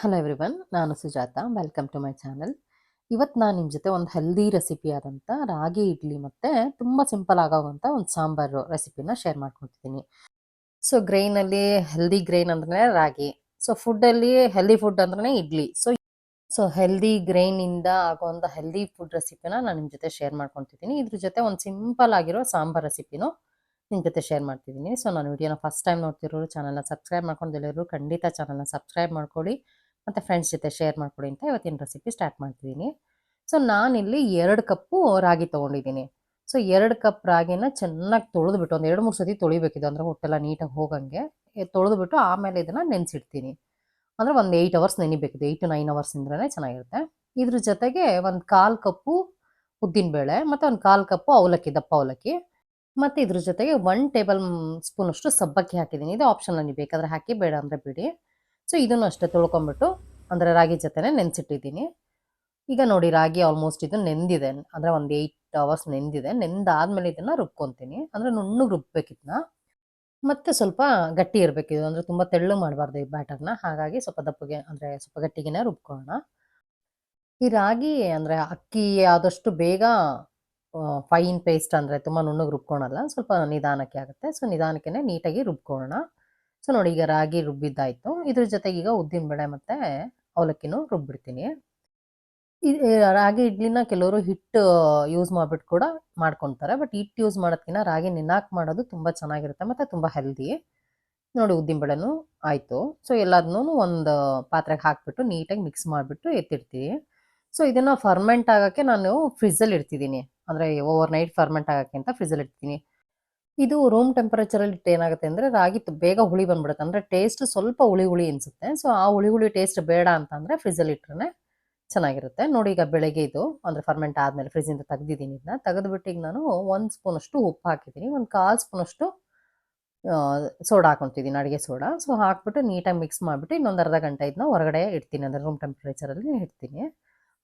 Hello everyone ನಾನು Sujata welcome to my channel ಇವತ್ತು ನಾನು ನಿಮ್ಮ ಜೊತೆ ಒಂದು ಹೆಲ್ದಿ ರೆಸಿಪಿ ಆದಂಥ ರಾಗಿ ಇಡ್ಲಿ ಮತ್ತು ತುಂಬ ಸಿಂಪಲ್ ಆಗೋವಂಥ ಒಂದು ಸಾಂಬಾರು ರೆಸಿಪಿನ ಶೇರ್ ಮಾಡ್ಕೊತಿದ್ದೀನಿ ಸೊ ಗ್ರೈನಲ್ಲಿ ಹೆಲ್ದಿ ಗ್ರೈನ್ ಅಂದ್ರೆ ರಾಗಿ. ಸೊ ಫುಡ್ಡಲ್ಲಿ ಹೆಲ್ದಿ ಫುಡ್ ಅಂದ್ರೆ ಇಡ್ಲಿ. ಸೊ ಸೊ ಹೆಲ್ದಿ ಗ್ರೈನಿಂದ ಆಗುವಂಥ ಹೆಲ್ದಿ ಫುಡ್ ರೆಸಿಪಿನ ನಾನು ನಿಮ್ಮ ಜೊತೆ ಶೇರ್ ಮಾಡ್ಕೊತಿದ್ದೀನಿ ಇದ್ರ ಜೊತೆ ಒಂದು ಸಿಂಪಲ್ ಆಗಿರೋ ಸಾಂಬಾರ್ ರೆಸಿಪಿನೂ ನಿಮ್ಮ ಜೊತೆ ಶೇರ್ ಮಾಡ್ತಿದ್ದೀನಿ ಸೊ ನಾನು ವಿಡಿಯೋನ ಫಸ್ಟ್ ಟೈಮ್ ನೋಡ್ತಿರೋರು ಚಾನಲ್ನ ಸಬ್ಸ್ಕ್ರೈಬ್ ಮಾಡ್ಕೊಂಡಿರೋರು, ಖಂಡಿತ ಚಾನಲ್ನ ಸಬ್ಸ್ಕ್ರೈಬ್ ಮಾಡ್ಕೊಳ್ಳಿ. ಮತ್ತು ಫ್ರೆಂಡ್ಸ್ ಜೊತೆ ಶೇರ್ ಮಾಡ್ಕೊಡಿ ಅಂತ ಇವತ್ತಿನ ರೆಸಿಪಿ ಸ್ಟಾರ್ಟ್ ಮಾಡ್ತಿದ್ದೀನಿ ಸೊ ನಾನಿಲ್ಲಿ ಎರಡು ಕಪ್ಪು ರಾಗಿ ತೊಗೊಂಡಿದ್ದೀನಿ. ಸೊ ಎರಡು ಕಪ್ ರಾಗಿನ ಚೆನ್ನಾಗಿ ತೊಳೆದ್ಬಿಟ್ಟು ಒಂದು ಎರಡು ಮೂರು ಸತಿ ತೊಳಿಬೇಕಿದು. ಅಂದರೆ ಹೊಟ್ಟೆಲ್ಲ ನೀಟಾಗಿ ಹೋಗಂಗೆ. ತೊಳೆದ್ಬಿಟ್ಟು ಆಮೇಲೆ ಇದನ್ನು ನೆನೆಸಿಡ್ತೀನಿ. ಅಂದರೆ ಒಂದು ಏಯ್ಟ್ ಅವರ್ಸ್ ನೆನಿಬೇಕಿದೆ. ಏಯ್ಟ್ ಟು ನೈನ್ ಅವರ್ಸ್ ಇಂದ್ರೇ ಚೆನ್ನಾಗಿರುತ್ತೆ. ಇದ್ರ ಜೊತೆಗೆ ಒಂದು ಕಾಲು ಕಪ್ಪು ಉದ್ದಿನಬೇಳೆ, ಮತ್ತು ಒಂದು ಕಾಲು ಕಪ್ಪು ಅವಲಕ್ಕಿ, ದಪ್ಪ ಅವಲಕ್ಕಿ. ಮತ್ತು ಇದ್ರ ಜೊತೆಗೆ ಒನ್ ಟೇಬಲ್ ಸ್ಪೂನಷ್ಟು ಸಬ್ಬಕ್ಕಿ ಹಾಕಿದ್ದೀನಿ. ಇದು ಆಪ್ಷನಲ್ ನನಗೆ ಬೇಕಾದರೆ ಹಾಕಿ, ಬೇಡ ಅಂದರೆ ಬಿಡಿ. ಸೊ ಇದನ್ನು ಅಷ್ಟೇ ತೊಳ್ಕೊಂಬಿಟ್ಟು ಅಂದರೆ ರಾಗಿ ಜೊತೆನೇ ನೆನೆಸಿಟ್ಟಿದ್ದೀನಿ. ಈಗ ನೋಡಿ ರಾಗಿ ಆಲ್ಮೋಸ್ಟ್ ಇದು ನೆಂದಿದೆ. ಅಂದರೆ ಒಂದು ಏಯ್ಟ್ ಅವರ್ಸ್ ನೆಂದಿದೆ. ನೆಂದಾದಮೇಲೆ ಇದನ್ನು ರುಬ್ಕೊತೀನಿ. ಅಂದರೆ ನುಣ್ಣಗೆ ರುಬ್ಬೇಕಿದ್ನ ಮತ್ತು ಸ್ವಲ್ಪ ಗಟ್ಟಿ ಇರಬೇಕು ಇದು. ಅಂದರೆ ತುಂಬ ತೆಳ್ಳು ಮಾಡಬಾರ್ದು ಈ ಬ್ಯಾಟರ್ನ ಹಾಗಾಗಿ ಸ್ವಲ್ಪ ದಪ್ಪಗೆ ಅಂದರೆ ಸ್ವಲ್ಪ ಗಟ್ಟಿಗೆನೇ ರುಬ್ಕೊಳ್ಳೋಣ. ಈ ರಾಗಿ ಅಂದರೆ ಅಕ್ಕಿ ಆದಷ್ಟು ಬೇಗ ಫೈನ್ ಪೇಸ್ಟ್ ಅಂದರೆ ತುಂಬ ನುಣ್ಣಗೆ ರುಬ್ಕೊಳಲ್ಲ. ಸ್ವಲ್ಪ ನಿಧಾನಕ್ಕೆ ಆಗುತ್ತೆ. ಸೊ ನಿಧಾನಕ್ಕೆ ನೀಟಾಗಿ ರುಬ್ಕೊಳ್ಳೋಣ. ಸೊ ನೋಡಿ, ಈಗ ರಾಗಿ ರುಬ್ಬಿದ್ದಾಯಿತು. ಇದ್ರ ಜೊತೆಗೆ ಈಗ ಉದ್ದಿನ ಬೇಳೆ ಮತ್ತು ಅವಲಕ್ಕಿನೂ ರುಬ್ಬಿಡ್ತೀನಿ. ರಾಗಿ ಇಡ್ಲಿನ ಕೆಲವರು ಹಿಟ್ಟು ಯೂಸ್ ಮಾಡಿಬಿಟ್ಟು ಕೂಡ ಮಾಡ್ಕೊತಾರೆ. ಬಟ್ ಹಿಟ್ಟು ಯೂಸ್ ಮಾಡೋದಕ್ಕಿಂತ ರಾಗಿ ನೆನಾಕ್ ಮಾಡೋದು ತುಂಬ ಚೆನ್ನಾಗಿರುತ್ತೆ ಮತ್ತು ತುಂಬ ಹೆಲ್ದಿ ನೋಡಿ, ಉದ್ದಿನ ಬೇಳೆನೂ ಆಯಿತು. ಸೊ, ಎಲ್ಲದನ್ನೂ ಒಂದು ಪಾತ್ರೆಗೆ ಹಾಕಿಬಿಟ್ಟು ನೀಟಾಗಿ ಮಿಕ್ಸ್ ಮಾಡಿಬಿಟ್ಟು ಎತ್ತಿಡ್ತೀವಿ. ಸೊ, ಇದನ್ನು ಫರ್ಮೆಂಟ್ ಆಗೋಕ್ಕೆ ನಾನು ಫ್ರಿಜ್ಜಲ್ಲಿ ಇಡ್ತಿದ್ದೀನಿ. ಅಂದರೆ ಓವರ್ ನೈಟ್ ಫರ್ಮೆಂಟ್ ಆಗೋಕ್ಕೆ ಅಂತ ಫ್ರಿಜ್ಜಲ್ಲಿ ಇಡ್ತೀನಿ. ಇದು ರೂಮ್ ಟೆಂಪರೇಚರಲ್ಲಿ ಏನಾಗುತ್ತೆ ಅಂದರೆ ರಾಗಿ ಬೇಗ ಹುಳಿ ಬಂದ್ಬಿಡುತ್ತೆ. ಅಂದರೆ ಟೇಸ್ಟ್ ಸ್ವಲ್ಪ ಹುಳಿ ಹುಳಿ ಅನಿಸುತ್ತೆ. ಸೊ ಆ ಹುಳಿ ಹುಳಿ ಟೇಸ್ಟ್ ಬೇಡ ಅಂತಂದರೆ ಫ್ರಿಜ್ಜಲ್ಲಿ ಇಟ್ಟರೆ ಚೆನ್ನಾಗಿರುತ್ತೆ. ನೋಡಿ ಈಗ ಬೆಳಗ್ಗೆ ಇದು, ಅಂದರೆ ಫರ್ಮೆಂಟ್ ಆದಮೇಲೆ ಫ್ರಿಜ್ಜಿಂದ ತೆಗ್ದಿದ್ದೀನಿ ಇದನ್ನ ತೆಗೆದುಬಿಟ್ಟು ಈಗ ನಾನು ಒಂದು ಸ್ಪೂನಷ್ಟು ಉಪ್ಪು ಹಾಕಿದ್ದೀನಿ. ಒಂದು ಕಾಲು ಸ್ಪೂನಷ್ಟು ಸೋಡಾ ಹಾಕೊತಿದ್ದೀನಿ, ಅಡುಗೆ ಸೋಡಾ. ಸೊ ಹಾಕ್ಬಿಟ್ಟು ನೀಟಾಗಿ ಮಿಕ್ಸ್ ಮಾಡಿಬಿಟ್ಟು ಇನ್ನೊಂದು ಅರ್ಧ ಗಂಟೆ ಇದನ್ನ ಹೊರಗಡೆ ಇಡ್ತೀನಿ. ಅಂದರೆ ರೂಮ್ ಟೆಂಪ್ರೇಚರಲ್ಲಿ ಇಡ್ತೀನಿ.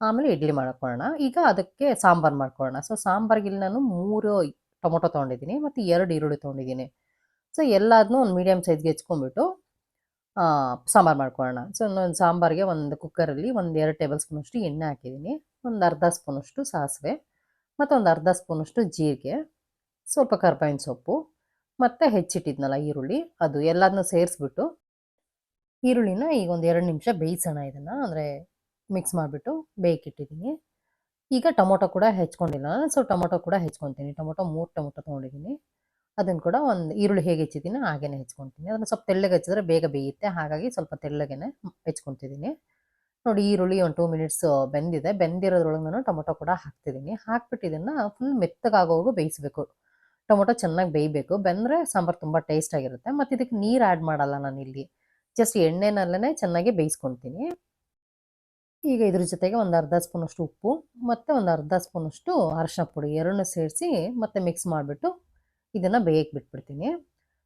ಆಮೇಲೆ ಇಡ್ಲಿ ಮಾಡ್ಕೊಳ್ಳೋಣ. ಈಗ ಅದಕ್ಕೆ ಸಾಂಬಾರು ಮಾಡ್ಕೊಳ್ಳೋಣ. ಸೊ ಸಾಂಬಾರ್ಗೆ ಇಲ್ಲಿ ನಾನು ಮೂರು ಟೊಮೊಟೊ ತೊಗೊಂಡಿದ್ದೀನಿ ಮತ್ತು ಎರಡು ಈರುಳ್ಳಿ ತೊಗೊಂಡಿದ್ದೀನಿ. ಸೊ ಎಲ್ಲದನ್ನೂ ಒಂದು ಮೀಡಿಯಮ್ ಸೈಜ್ಗೆ ಹೆಚ್ಕೊಂಡ್ಬಿಟ್ಟು ಸಾಂಬಾರು ಮಾಡ್ಕೊಳ್ಳೋಣ. ಸೊ ಒಂದು ಸಾಂಬಾರಿಗೆ ಒಂದು ಕುಕ್ಕರಲ್ಲಿ ಒಂದು ಎರಡು ಟೇಬಲ್ ಸ್ಪೂನಷ್ಟು ಎಣ್ಣೆ ಹಾಕಿದ್ದೀನಿ. ಒಂದು ಅರ್ಧ ಸ್ಪೂನಷ್ಟು ಸಾಸಿವೆ, ಮತ್ತು ಒಂದು ಅರ್ಧ ಸ್ಪೂನಷ್ಟು ಜೀರಿಗೆ, ಸ್ವಲ್ಪ ಕರ್ಬೇವಿನ ಸೊಪ್ಪು, ಮತ್ತು ಹೆಚ್ಚಿಟ್ಟಿದ್ನಲ್ಲ ಈರುಳ್ಳಿ, ಅದು ಎಲ್ಲದನ್ನೂ ಸೇರಿಸ್ಬಿಟ್ಟು ಈರುಳ್ಳಿನ ಈಗ ಒಂದು ಎರಡು ನಿಮಿಷ ಬೇಯಿಸೋಣ ಇದನ್ನು. ಅಂದರೆ ಮಿಕ್ಸ್ ಮಾಡಿಬಿಟ್ಟು ಬೇಯ್ಕಿಟ್ಟಿದ್ದೀನಿ. ಈಗ ಟೊಮೊಟೊ ಕೂಡ ಹೆಚ್ಕೊಂಡಿಲ್ಲ. ಸೊ ಟೊಮೊಟೊ ಕೂಡ ಹೆಚ್ಕೊತೀನಿ. ಟೊಮೊಟೊ ಮೂರು ಟೊಮೊಟೊ ತೊಗೊಂಡಿದ್ದೀನಿ. ಅದನ್ನು ಕೂಡ ಒಂದು ಈರುಳ್ಳಿ ಹೇಗೆ ಹೆಚ್ಚಿದ್ದೀನಿ ಹಾಗೇನೆ ಹೆಚ್ಕೊತೀನಿ. ಅದನ್ನು ಸ್ವಲ್ಪ ತೆಳ್ಳಗೆ ಹಚ್ಚಿದ್ರೆ ಬೇಗ ಬೇಯುತ್ತೆ. ಹಾಗಾಗಿ ಸ್ವಲ್ಪ ತೆಳ್ಳಗೆ ಹೆಚ್ಕೊತಿದ್ದೀನಿ. ನೋಡಿ, ಈರುಳ್ಳಿ ಒಂದು ಟೂ ಮಿನಿಟ್ಸ್ ಬೆಂದಿದೆ. ಬೆಂದಿರೋದ್ರೊಳಗೆ ನಾನು ಟೊಮೊಟೊ ಕೂಡ ಹಾಕ್ತಿದ್ದೀನಿ. ಹಾಕ್ಬಿಟ್ಟು ಇದನ್ನು ಫುಲ್ ಮೆತ್ತಗಾಗೋವರೆಗೂ ಬೇಯಿಸಬೇಕು. ಟೊಮೊಟೊ ಚೆನ್ನಾಗಿ ಬೇಯಬೇಕು. ಬೆಂದರೆ ಸಾಂಬಾರು ತುಂಬ ಟೇಸ್ಟಾಗಿರುತ್ತೆ. ಮತ್ತು ಇದಕ್ಕೆ ನೀರು ಆ್ಯಡ್ ಮಾಡಲ್ಲ ನಾನು ಇಲ್ಲಿ ಜಸ್ಟ್ ಎಣ್ಣೆನಲ್ಲೇ ಚೆನ್ನಾಗಿ ಬೇಯಿಸ್ಕೊತೀನಿ. ಈಗ ಇದ್ರ ಜೊತೆಗೆ ಒಂದು ಅರ್ಧ ಸ್ಪೂನಷ್ಟು ಉಪ್ಪು, ಮತ್ತು ಒಂದು ಅರ್ಧ ಸ್ಪೂನಷ್ಟು ಅರಶಿನ ಪುಡಿ ಎರಡನ್ನೂ ಸೇರಿಸಿ ಮತ್ತೆ ಮಿಕ್ಸ್ ಮಾಡಿಬಿಟ್ಟು ಇದನ್ನು ಬೇಯಕ್ಕೆ ಬಿಟ್ಬಿಡ್ತೀನಿ.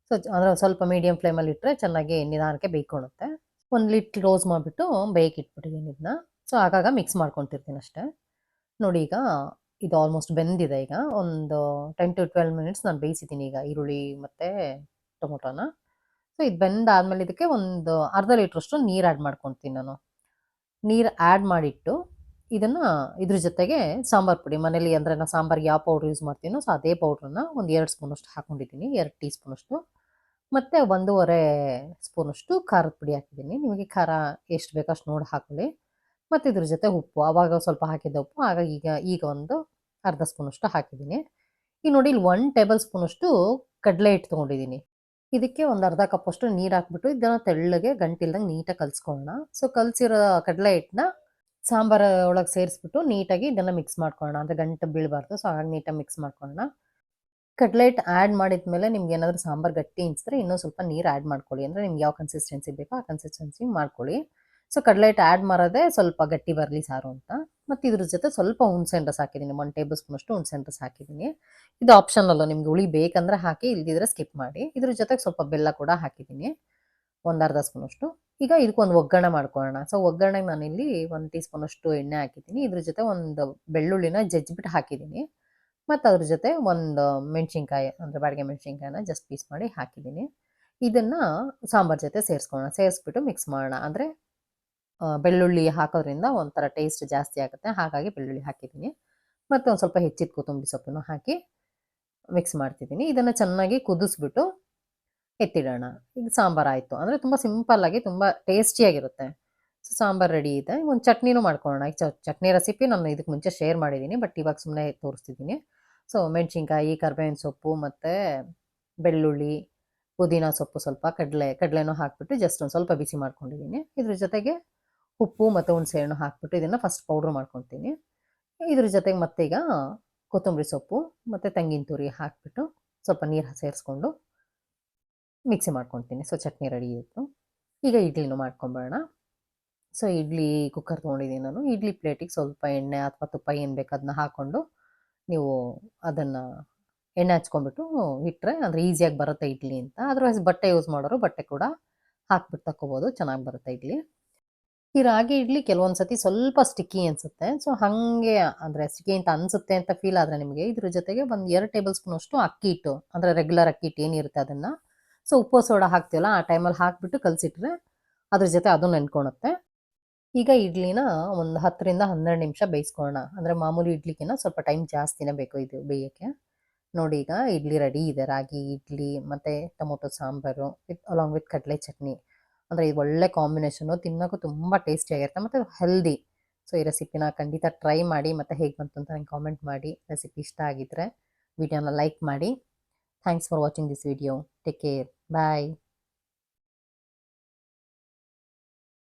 ಸೊ ಅಂದರೆ ಸ್ವಲ್ಪ ಮೀಡಿಯಮ್ ಫ್ಲೇಮಲ್ಲಿ ಇಟ್ಟರೆ ಚೆನ್ನಾಗಿ ನಿಧಾನಕ್ಕೆ ಬೇಯ್ಕೊಳುತ್ತೆ. ಒಂದು ಲಿಟ್ ಕ್ಲೋಸ್ ಮಾಡಿಬಿಟ್ಟು ಬೇಯಕ್ಕೆ ಇಟ್ಬಿಟ್ಟಿದ್ದೀನಿ ಇದನ್ನ ಸೊ ಆಗಾಗ ಮಿಕ್ಸ್ ಮಾಡ್ಕೊತಿರ್ತೀನಿ ಅಷ್ಟೇ. ನೋಡಿ ಈಗ ಇದು ಆಲ್ಮೋಸ್ಟ್ ಬೆಂದಿದೆ ಈಗ. ಒಂದು ಟೆನ್ ಟು ಟ್ವೆಲ್ ಮಿನಿಟ್ಸ್ ನಾನು ಬೇಯಿಸಿದ್ದೀನಿ ಈಗ ಈರುಳ್ಳಿ ಮತ್ತು ಟೊಮೊಟೊನ. ಸೊ ಇದು ಬೆಂದಾದ್ಮೇಲೆ ಇದಕ್ಕೆ ಒಂದು ಅರ್ಧ ಲೀಟ್ರಷ್ಟು ನೀರು ಆ್ಯಡ್ ಮಾಡ್ಕೊತೀನಿ ನಾನು. ನೀರು ಆ್ಯಡ್ ಮಾಡಿಟ್ಟು ಇದನ್ನು ಇದ್ರ ಜೊತೆಗೆ ಸಾಂಬಾರು ಪುಡಿ. ಮನೇಲಿ ಅಂದರೆ ನಾವು ಸಾಂಬಾರಿಗೆ ಯಾವ ಪೌಡ್ರ್ ಯೂಸ್ ಮಾಡ್ತೀನೋ ಸೊ ಅದೇ ಪೌಡ್ರನ್ನ ಒಂದು ಎರಡು ಸ್ಪೂನಷ್ಟು ಹಾಕ್ಕೊಂಡಿದ್ದೀನಿ ಎರಡು ಟೀ ಸ್ಪೂನಷ್ಟು ಮತ್ತು ಒಂದೂವರೆ ಸ್ಪೂನಷ್ಟು ಖಾರದ ಪುಡಿ ಹಾಕಿದ್ದೀನಿ. ನಿಮಗೆ ಖಾರ ಎಷ್ಟು ಬೇಕೋ ಅಷ್ಟು ನೋಡಿ ಹಾಕೊಳ್ಳಿ. ಮತ್ತು ಇದ್ರ ಜೊತೆ ಉಪ್ಪು. ಆವಾಗ ಸ್ವಲ್ಪ ಹಾಕಿದ್ದ ಉಪ್ಪು. ಆಗ ಈಗ ಈಗ ಒಂದು ಅರ್ಧ ಸ್ಪೂನಷ್ಟು ಹಾಕಿದ್ದೀನಿ. ಈಗ ನೋಡಿ ಇಲ್ಲಿ ಒನ್ ಟೇಬಲ್ ಸ್ಪೂನಷ್ಟು ಕಡಲೆ ಹಿಟ್ಟು ತೊಗೊಂಡಿದ್ದೀನಿ. ಇದಕ್ಕೆ ಒಂದು ಅರ್ಧ ಕಪ್ಪಷ್ಟು ನೀರು ಹಾಕ್ಬಿಟ್ಟು ಇದನ್ನ ತೆಳ್ಳಗೆ ಗಂಟಿಲ್ದಂಗೆ ನೀಟಾಗಿ ಕಲಿಸ್ಕೊಳ್ಳೋಣ. ಸೊ ಕಲಸಿರೋ ಕಡಲೆ ಹಿಟ್ಟನ್ನ ಸಾಂಬಾರು ಒಳಗೆ ಸೇರಿಸ್ಬಿಟ್ಟು ನೀಟಾಗಿ ಇದನ್ನು ಮಿಕ್ಸ್ ಮಾಡ್ಕೊಳ್ಳೋಣ. ಅಂದರೆ ಗಂಟು ಬೀಳಬಾರ್ದು ಸೊ ಹಾಗಾಗಿ ನೀಟಾಗಿ ಮಿಕ್ಸ್ ಮಾಡ್ಕೊಳ್ಳೋಣ. ಕಡಲೆ ಹಿಟ್ಟು ಆ್ಯಡ್ ಮಾಡಿದ ಮೇಲೆ ನಿಮ್ಗೆ ಏನಾದರೂ ಸಾಂಬಾರು ಗಟ್ಟಿ ಅನಿಸಿದ್ರೆ ಇನ್ನೂ ಸ್ವಲ್ಪ ನೀರು ಆ್ಯಡ್ ಮಾಡ್ಕೊಳ್ಳಿ. ಅಂದರೆ ನಿಮ್ಗೆ ಯಾವ ಕನ್ಸಿಸ್ಟೆನ್ಸಿ ಬೇಕೋ ಆ ಕನ್ಸಿಸ್ಟೆನ್ಸಿ ಮಾಡ್ಕೊಳ್ಳಿ. ಸೊ ಕಡಲೆ ಹಿಟ್ಟು ಆ್ಯಡ್ ಮಾಡೋದೇ ಸ್ವಲ್ಪ ಗಟ್ಟಿ ಬರಲಿ ಸಾರು ಅಂತ. ಮತ್ತು ಇದ್ರ ಜೊತೆ ಸ್ವಲ್ಪ ಹುಣಸೆಹಣ್ಣು ರಸ ಹಾಕಿದ್ದೀನಿ ಒನ್ ಟೇಬಲ್ ಸ್ಪೂನಷ್ಟು ಹುಣಸೆಹಣ್ಣು ರಸ ಹಾಕಿದ್ದೀನಿ ಇದು ಆಪ್ಷನಲ್ಲು ನಿಮ್ಗೆ ಹುಳಿ ಬೇಕಂದ್ರೆ ಹಾಕಿ, ಇಲ್ದಿದ್ರೆ ಸ್ಕಿಪ್ ಮಾಡಿ. ಇದ್ರ ಜೊತೆಗೆ ಸ್ವಲ್ಪ ಬೆಲ್ಲ ಕೂಡ ಹಾಕಿದ್ದೀನಿ ಒಂದು ಅರ್ಧ ಸ್ಪೂನಷ್ಟು ಈಗ ಇದಕ್ಕೊಂದು ಒಗ್ಗರಣೆ ಮಾಡ್ಕೊಳ್ಳೋಣ. ಸೊ ಒಗ್ಗರಣೆಗೆ ನಾನಿಲ್ಲಿ ಒಂದು ಟೀ ಸ್ಪೂನಷ್ಟು ಎಣ್ಣೆ ಹಾಕಿದ್ದೀನಿ ಇದ್ರ ಜೊತೆ ಒಂದು ಬೆಳ್ಳುಳ್ಳಿನ ಜಜ್ಜಿಬಿಟ್ಟು ಹಾಕಿದ್ದೀನಿ ಮತ್ತು ಅದ್ರ ಜೊತೆ ಒಂದು ಮೆಣಸಿನ್ಕಾಯಿ, ಅಂದರೆ ಬಾಡಿಗೆ ಮೆಣಸಿನ್ಕಾಯಿನ ಜಸ್ಟ್ ಪೀಸ್ ಮಾಡಿ ಹಾಕಿದ್ದೀನಿ ಇದನ್ನು ಸಾಂಬಾರು ಜೊತೆ ಸೇರಿಸ್ಕೊಳ್ಳೋಣ. ಸೇರಿಸ್ಬಿಟ್ಟು ಮಿಕ್ಸ್ ಮಾಡೋಣ. ಅಂದರೆ ಬೆಳ್ಳುಳ್ಳಿ ಹಾಕೋದ್ರಿಂದ ಒಂಥರ ಟೇಸ್ಟ್ ಜಾಸ್ತಿ ಆಗುತ್ತೆ. ಹಾಗಾಗಿ ಬೆಳ್ಳುಳ್ಳಿ ಹಾಕಿದ್ದೀನಿ. ಮತ್ತು ಒಂದು ಸ್ವಲ್ಪ ಹೆಚ್ಚಿದ ಕೊತ್ತಂಬರಿ ಸೊಪ್ಪನ್ನು ಹಾಕಿ ಮಿಕ್ಸ್ ಮಾಡ್ತಿದ್ದೀನಿ. ಇದನ್ನು ಚೆನ್ನಾಗಿ ಕುದಿಸ್ಬಿಟ್ಟು ಎತ್ತಿಡೋಣ. ಈಗ ಸಾಂಬಾರು ಆಯಿತು. ಅಂದರೆ ತುಂಬ ಸಿಂಪಲ್ಲಾಗಿ ತುಂಬ ಟೇಸ್ಟಿಯಾಗಿರುತ್ತೆ ಸೊ ಸಾಂಬಾರು ರೆಡಿ ಇದೆ. ಒಂದು ಚಟ್ನಿನೂ ಮಾಡ್ಕೊಳ್ಳೋಣ. ಈ ಚ- ಚಟ್ನಿ ರೆಸಿಪಿ ನಾನು ಇದಕ್ಕೆ ಮುಂಚೆ ಶೇರ್ ಮಾಡಿದ್ದೀನಿ. ಬಟ್ ಇವಾಗ ಸುಮ್ಮನೆ ತೋರಿಸ್ತಿದ್ದೀನಿ. ಸೊ ಮೆಣಸಿನ್ಕಾಯಿ, ಕರ್ಬೇವಿನ ಸೊಪ್ಪು ಮತ್ತು ಬೆಳ್ಳುಳ್ಳಿ, ಪುದೀನ ಸೊಪ್ಪು ಸ್ವಲ್ಪ ಕಡಲೆ, ಕಡಲೆನೂ ಹಾಕ್ಬಿಟ್ಟು ಜಸ್ಟ್ ಒಂದು ಸ್ವಲ್ಪ ಬಿಸಿ ಮಾಡ್ಕೊಂಡಿದ್ದೀನಿ. ಇದ್ರ ಜೊತೆಗೆ ಉಪ್ಪು ಮತ್ತು ಹುಣಸೆಹಣ್ಣು ಹಾಕ್ಬಿಟ್ಟು ಇದನ್ನು ಫಸ್ಟ್ ಪೌಡ್ರ್ ಮಾಡ್ಕೊತೀನಿ. ಇದ್ರ ಜೊತೆಗೆ ಮತ್ತೆ ಈಗ ಕೊತ್ತಂಬರಿ ಸೊಪ್ಪು ಮತ್ತು ತೆಂಗಿನ ತುರಿ ಹಾಕ್ಬಿಟ್ಟು ಸ್ವಲ್ಪ ನೀರು ಸೇರಿಸ್ಕೊಂಡು ಮಿಕ್ಸಿ ಮಾಡ್ಕೊತೀನಿ. ಸೊ ಚಟ್ನಿ ರೆಡಿ ಇತ್ತು. ಈಗ ಇಡ್ಲಿನೂ ಮಾಡ್ಕೊಂಬೇಡ ಸೊ ಇಡ್ಲಿ ಕುಕ್ಕರ್ ತೊಗೊಂಡಿದ್ದೀನಿ ನಾನು. ಇಡ್ಲಿ ಪ್ಲೇಟಿಗೆ ಸ್ವಲ್ಪ ಎಣ್ಣೆ ಅಥವಾ ತುಪ್ಪ ಏನು ಬೇಕು ಅದನ್ನ ಹಾಕ್ಕೊಂಡು ನೀವು ಅದನ್ನು ಎಣ್ಣೆ ಹಚ್ಕೊಂಡ್ಬಿಟ್ಟು ಇಟ್ಟರೆ ಅಂದರೆ ಈಸಿಯಾಗಿ ಬರುತ್ತೆ ಇಡ್ಲಿ ಅಂತ. ಅದರ್ವೈಸ್ ಬಟ್ಟೆ ಯೂಸ್ ಮಾಡೋರು ಬಟ್ಟೆ ಕೂಡ ಹಾಕ್ಬಿಟ್ಟು ತಕ್ಕೋಬೋದು. ಚೆನ್ನಾಗಿ ಬರುತ್ತೆ ಇಡ್ಲಿ. ಈ ರಾಗಿ ಇಡ್ಲಿ ಕೆಲವೊಂದು ಸತಿ ಸ್ವಲ್ಪ ಸ್ಟಿಕ್ಕಿ ಅನ್ಸುತ್ತೆ. ಸೊ ಹಾಗೆ ಅಂದರೆ ಸ್ಟಿಕ್ಕಿ ಅಂತ ಅನಿಸುತ್ತೆ ಅಂತ ಫೀಲ್ ಆದರೆ ನಿಮಗೆ ಇದ್ರ ಜೊತೆಗೆ ಒಂದು ಎರಡು ಟೇಬಲ್ ಸ್ಪೂನ್ ಅಷ್ಟು ಅಕ್ಕಿ ಹಿಟ್ಟು, ಅಂದರೆ ರೆಗ್ಯುಲರ್ ಅಕ್ಕಿ ಹಿಟ್ಟು ಏನಿರುತ್ತೆ ಅದನ್ನು. ಸೊ ಉಪ್ಪು, ಸೋಡಾ ಹಾಕ್ತೀವಲ್ಲ ಆ ಟೈಮಲ್ಲಿ ಹಾಕಿಬಿಟ್ಟು ಕಲಸಿಟ್ರೆ ಅದ್ರ ಜೊತೆ ಅದು ನೆನ್ಕೊಳುತ್ತೆ ಈಗ ಇಡ್ಲಿನ ಒಂದು ಹತ್ತರಿಂದ ಹನ್ನೆರಡು ನಿಮಿಷ ಬೇಯಿಸ್ಕೊಳ್ಳೋಣ ಅಂದರೆ ಮಾಮೂಲಿ ಇಡ್ಲಿಗಿನ್ನ ಸ್ವಲ್ಪ ಟೈಮ್ ಜಾಸ್ತಿನೇ ಬೇಕು ಇದು ಬೇಯೋಕ್ಕೆ. ನೋಡಿ ಈಗ ಇಡ್ಲಿ ರೆಡಿ ಇದೆ. ರಾಗಿ, ಇಡ್ಲಿ, ಮತ್ತು tomato, sambar with along with ಕಡಲೆ ಚಟ್ನಿ. ಅಂದರೆ ಇದು ಒಳ್ಳೆ ಕಾಂಬಿನೇಷನು ತಿನ್ನೋಕ್ಕೂ ತುಂಬ ಟೇಸ್ಟಿಯಾಗಿರುತ್ತೆ ಮತ್ತು ಹೆಲ್ದಿ ಸೊ ಈ ರೆಸಿಪಿನ ಖಂಡಿತ ಟ್ರೈ ಮಾಡಿ ಮತ್ತು ಹೇಗೆ ಬಂತು ಅಂತ ನಂಗೆ ಕಾಮೆಂಟ್ ಮಾಡಿ. ರೆಸಿಪಿ ಇಷ್ಟ ಆಗಿದ್ದರೆ ವಿಡಿಯೋನ ಲೈಕ್ ಮಾಡಿ. Thanks for watching this video take care bye